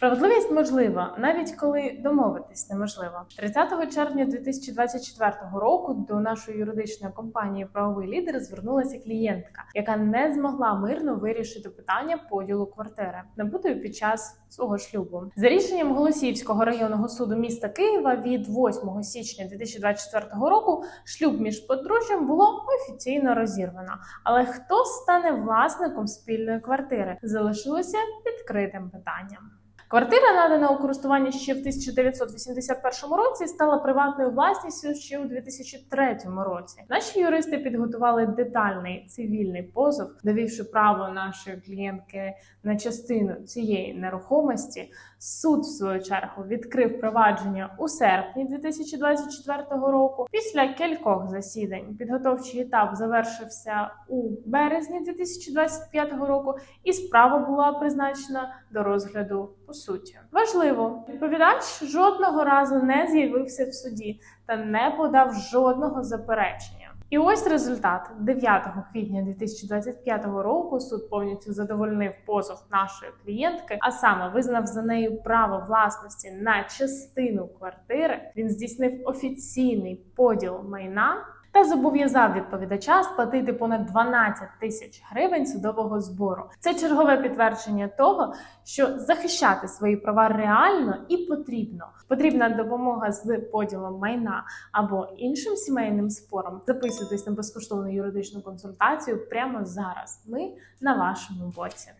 Справедливість можлива, навіть коли домовитись неможливо. 30 червня 2024 року до нашої юридичної компанії Правовий лідер звернулася клієнтка, яка не змогла мирно вирішити питання поділу квартири набутої під час свого шлюбу. За рішенням Голосіївського районного суду міста Києва від 8 січня 2024 року шлюб між подружжям було офіційно розірвано. Але хто стане власником спільної квартири, залишилося відкритим питанням. Квартира, надана у користування ще в 1981 році, стала приватною власністю ще у 2003 році. Наші юристи підготували детальний цивільний позов, довівши право нашої клієнтки на частину цієї нерухомості. Суд, в свою чергу, відкрив провадження у серпні 2024 року. Після кількох засідань підготовчий етап завершився у березні 2025 року, і справа була призначена до розгляду по суті. Важливо, відповідач жодного разу не з'явився в суді та не подав жодного заперечення. І ось результат 9 квітня 2025 року суд повністю задовольнив позов нашої клієнтки, а саме визнав за нею право власності на частину квартири. Він здійснив офіційний поділ майна та зобов'язав відповідача сплатити понад 12 тисяч гривень судового збору. Це чергове підтвердження того, що захищати свої права реально і потрібно. Потрібна допомога з поділом майна або іншим сімейним спором. Записуйтесь на безкоштовну юридичну консультацію прямо зараз. Ми на вашому боці.